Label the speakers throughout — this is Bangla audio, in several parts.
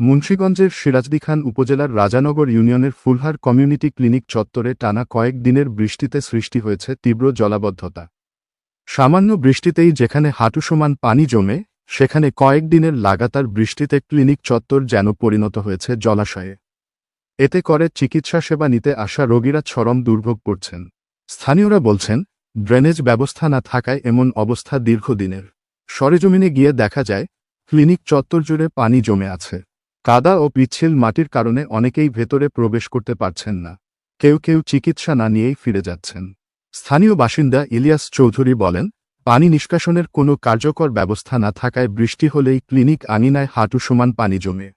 Speaker 1: মুন্সীগঞ্জের সিরাজদিখান উপজেলার রাজানগর ইউনিয়নের ফুলহার কমিউনিটি ক্লিনিক চত্বরে টানা কয়েক দিনের বৃষ্টিতে সৃষ্টি হয়েছে তীব্র জলাবদ্ধতা। সামান্য বৃষ্টিতেই যেখানে হাঁটু সমান পানি জমে, সেখানে কয়েক দিনের লাগাতার বৃষ্টিতে ক্লিনিক চত্বর যেন পরিণত হয়েছে জলাশয়ে। এতে করে চিকিৎসা সেবা নিতে আসা রোগীরা চরম দুর্ভোগ পড়ছেন। স্থানীয়রা বলছেন, ড্রেনেজ ব্যবস্থা না থাকায় এমন অবস্থা দীর্ঘদিনের। সরেজমিনে গিয়ে দেখা যায়, ক্লিনিক চত্বর জুড়ে পানি জমে আছে। কাদা ও পিচ্ছিল মাটির কারণে অনেকেই ভেতরে প্রবেশ করতে পারছেন না। কেউ কেউ চিকিৎসা না নিয়েই ফিরে যাচ্ছেন। স্থানীয় বাসিন্দা ইলিয়াস চৌধুরী বলেন, পানি নিষ্কাশনের কোনো কার্যকর ব্যবস্থা না থাকায় বৃষ্টি হলেই ক্লিনিক আঙিনায় হাঁটু সমান পানি জমে।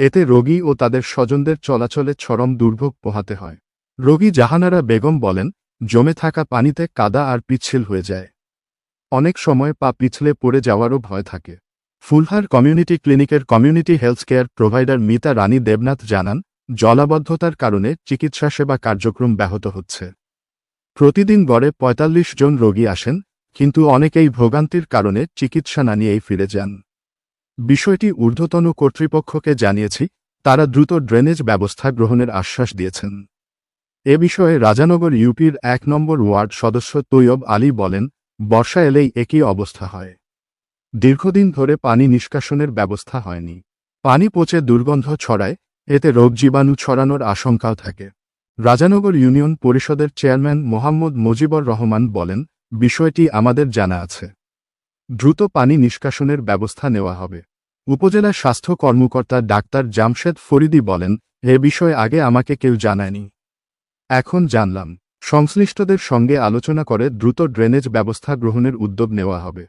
Speaker 1: এতে রোগী ও তাদের স্বজনদের চলাচলে চরম দুর্ভোগ পোহাতে হয়। রোগী জাহানারা বেগম বলেন, জমে থাকা পানিতে কাদা আর পিচ্ছিল হয়ে যায়। অনেক সময় পা পিছলে পড়ে যাওয়ারও ভয় থাকে। ফুলহার কমিউনিটি ক্লিনিকের community health care provider Mita Rani Debnath জানান, জলাবদ্ধতার কারণে চিকিৎসা সেবা কার্যক্রম ব্যাহত হচ্ছে। প্রতিদিন গড়ে ৪৫ জন রোগী আসেন, কিন্তু অনেকেই ভোগান্তির কারণে চিকিৎসা না নিয়েই ফিরে যান। বিষয়টি ঊর্ধ্বতন কর্তৃপক্ষকে জানিয়েছি, তারা দ্রুত ড্রেনেজ ব্যবস্থা গ্রহণের আশ্বাস দিয়েছেন। এ বিষয়ে রাজানগর ইউপির এক নম্বর ওয়ার্ড সদস্য তৈয়ব আলী বলেন, বর্ষা এলেই একই অবস্থা হয়। দীর্ঘদিন ধরে পানি নিষ্কাশনের ব্যবস্থা হয়নি। পানি পচে দুর্গন্ধ ছড়ায়, এতে রোগ জীবাণু ছড়ানোর আশঙ্কাও থাকে। রাজানগর ইউনিয়ন পরিষদের চেয়ারম্যান মোহাম্মদ মুজিবর রহমান বলেন, বিষয়টি আমাদের জানা আছে। দ্রুত পানি নিষ্কাশনের ব্যবস্থা নেওয়া হবে। উপজেলা স্বাস্থ্য কর্মকর্তা ডাক্তার জামশেদ ফরিদি বলেন, এ বিষয়ে আগে আমাকে কেউ জানায়নি। এখন জানলাম। সংশ্লিষ্টদের সঙ্গে আলোচনা করে দ্রুত ড্রেনেজ ব্যবস্থা গ্রহণের উদ্যোগ নেওয়া হবে।